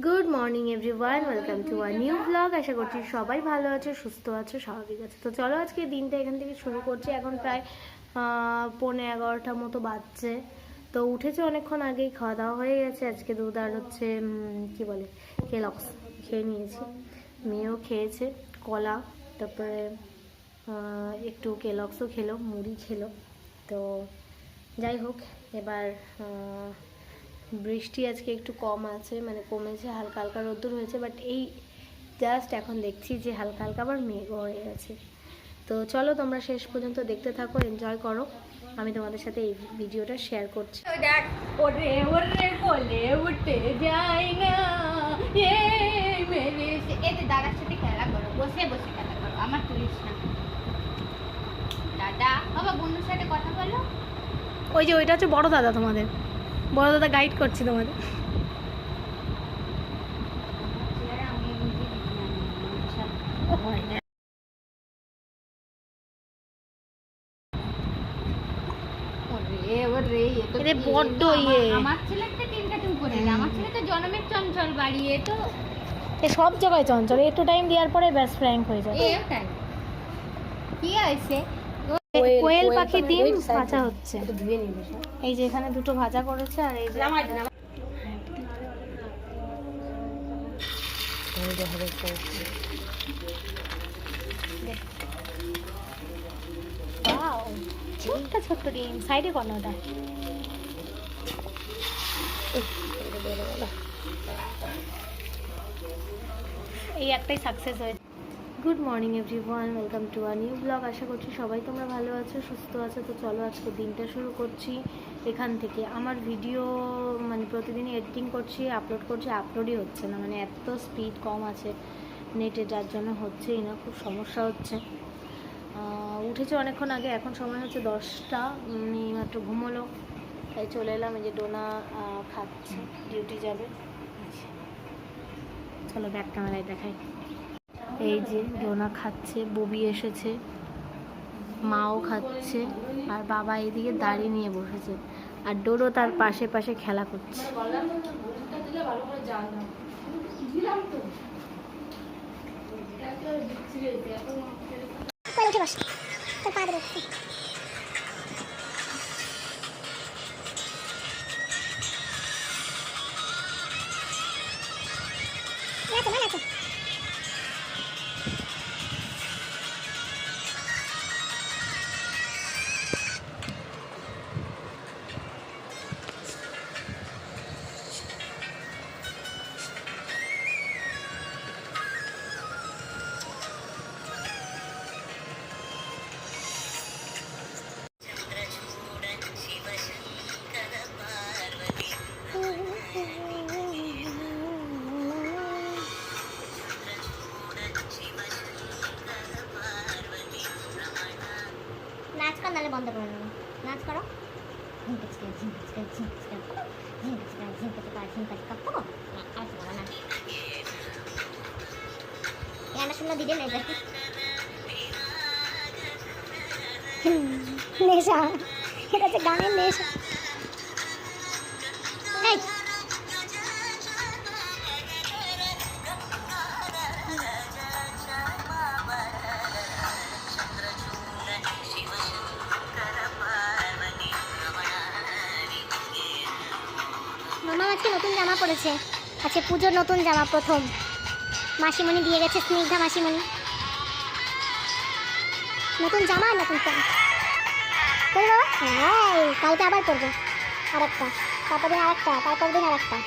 Good morning everyone welcome to a new blog আশা করছি সবাই ভালো আছে সুস্থ আছে স্বাভাবিক আছে। তো চলো আজকে দিনটা এখান থেকে শুরু করছি। এখন প্রায় আহ, পৌনে এগারোটার মতো বাজছে। তো উঠেছে অনেকক্ষণ আগেই খাওয়া দাওয়া হয়ে গেছে। আজকে দুধ আর হচ্ছে কি বলে কেলক্স খেয়ে নিয়েছি। মেয়েও খেয়েছে কলা তারপরে একটু কেলক্সও খেলো মুড়ি খেলো। তো যাই হোক এবার বৃষ্টি আজকে একটু কম আছে মানে কমেছে হালকা হালকা রোদ্দুর হয়েছে বাট এই জাস্ট এখন দেখছি যে হালকা হালকা আবার মেঘ হয়ে গেছে। তো চলো তোমরা শেষ পর্যন্ত দেখতে থাকো এনজয় করো। আমি তোমাদের সাথে এই ভিডিওটা শেয়ার করছি। দেখ ওরে ওরে বলে উঠে যাই না। এ মেরে সে- দাদার সাথে খেলা করো বসে বসে খেলা করো আমার তুলিস না। দাদা বাবা বন্ধুর সাথে কথা বলো। ওই যে ওইটা হচ্ছে বড় দাদা তোমাদের। বড় দাদা গাইড করছি তোমাদের? বড্ড আমার- ইয়ে। আমার ছেলে একটা তিন কাটিং করে আমার ছেলে তো জনমের চঞ্চল বাড়ি এ তো এ সব জায়গায় চঞ্চল। একটু টাইম দেওয়ার পরে ব্যাস ফ্র্যাঙ্ক হয়ে যায় এ কি হয়েছে? কোয়েল পাখি ডিম ভাজা হচ্ছে। এই যে এখানে দুটো ভাজা করেছে আর এই যে ছোট্ট ছোট্ট ডিম। সাইডে কোনো ওটা। এই একটাই সাকসেস হয়েছে। Good morning everyone welcome to a new blog আশা করছি সবাই তোমরা ভালো আছো, সুস্থ আছো। তো চলো আজকে দিনটা শুরু করছি। এখান থেকে আমার ভিডিও মানে প্রতিদিনই এডিটিং করছি আপলোড করছি। আপলোডই হচ্ছে না মানে এত স্পিড কম আছে নেটে যার জন্য হচ্ছেই না, খুব সমস্যা হচ্ছে। উঠেছে অনেকক্ষণ আগে, এখন সময় হচ্ছে দশটা। মাত্র ঘুমোলো, তাই চলে এলাম। এই যে ডোনা খাচ্ছে ডিউটি যাবে। চলো ব্যাক ক্যামেরায় দেখাই। এই যে ডোনা খাচ্ছে, ববি এসেছে, মাও খাচ্ছে, আর বাবা এদিকে দাঁড়িয়ে নিয়ে বসেছে, আর ডোরো তার পাশে পাশে খেলা করছে। তোর পা নেব নাচ করো ঝিঙ্কাচিকা ঝিঙ্কাচিকা ঝিঙ্কাচিকা ঝিঙ্কাচিকা ঝিঙ্কাচিকা ঝিঙ্কাচিকা পো আর কি বলো না গানটা শুনলে দিদি নেই যায় নেশা এটা হচ্ছে গানের নেশা মামা আজকে নতুন জামা পড়েছে আজকে পুজোর নতুন জামা, প্রথম। মাসিমণি দিয়ে গেছে স্নিগ্ধা মাসিমণি। নতুন জামা নতুন প্যান্ট। হ্যাঁ কালকে আবার পরবো। আর একটা তারপর দিন আর একটা তারপর দিন আর একটা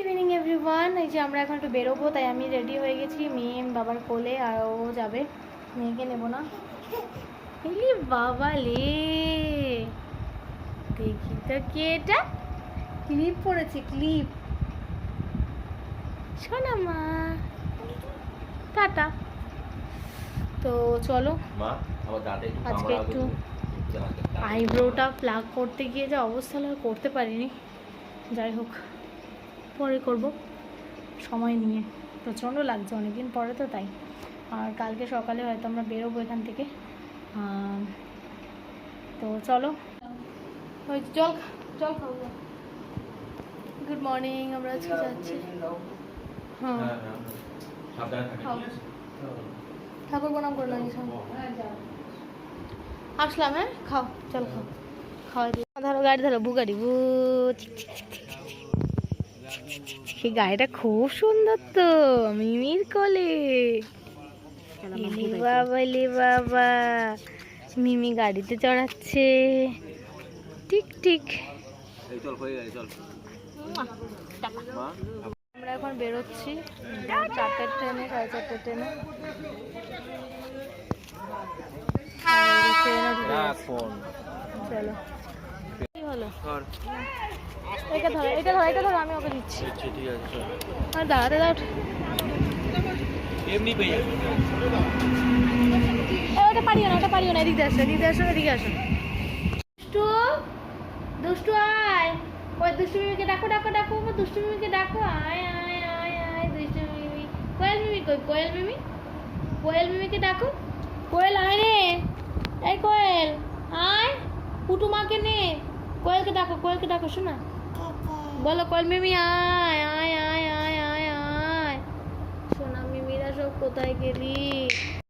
ইভিনিং এই যে আমরা এখন একটু বেরোবো, তাই আমি রেডি হয়ে গেছি, মেয়ে বাবার কোলে, আর ও যাবে। মেয়েকে নেব না। এলি বাবা লে। দেখি তো কি এটা। ক্লিপ পড়েছে ক্লিপ। শোনা মা। টাটা। তো চলো। মা আমার দাঁতে একটু আজকে একটু আইব্রোটা প্লাগ করতে গিয়ে যা অবস্থা হলো করতে পারিনি। যাই হোক পরে করব। সময় নিয়ে। প্রচণ্ড লাগছে অনেকদিন পরে তো তাই। আর কালকে সকালে হয়তো আমরা বেরোবো এখান থেকে। তো চলো। ওই জল খা- জল খাব গুড মর্নিং আমরা আজকে যাচ্ছি। হ্যাঁ। হ্যাঁ, হ্যাঁ। খাও। ঠাকুর প্রণাম করে নাকি আসলাম হ্যাঁ? খাও চল খাও। খাওয়াই দিই। ধরো গাড়ি ধরো বু গাড়ি বু। সেই গাড়িটা খুব সুন্দর তো মিমির কোলে। বাবা বাবা। মিমি গাড়িতে চড়াচ্ছে। ঠিক ঠিক হয়ে আমরা এখন বেরোচ্ছি। চারটের ট্রেনে সাড়ে চারটের ট্রেনে। চলো। এটা ধরো। এটা ধরো এটা ধরো আমি ওকে দিচ্ছি। ঠিক আছে চল। আর দাঁড়াতে দাও এমনি পেয়ে যাবে। ওটা পারিও না, ওটা পারিও না, এদিকে আসো এদিকে আসো এদিকে আসো। দুষ্টু দুষ্টু, আয়। ওই দুষ্টু মিমিকে ডাকো ডাকো ডাকো ও দুষ্টু মিমিকে ডাকো, আয় আয় আয় আয়, দুষ্টু মিমি। কোয়েল মিমি কই, কোয়েল মিমি? কোয়েল মিমিকে ডাকো। কোয়েল, আয় রে এই কোয়েল, আয়। পুটু মাকে নে। কোয়েলকে ডাকো কোয়েলকে ডাকো, শোনা। বলো, কোয়েল মিমি, আয় আয় আয় আয় আয় আয় সোনা মিমিরা সব কোথায় গেলি?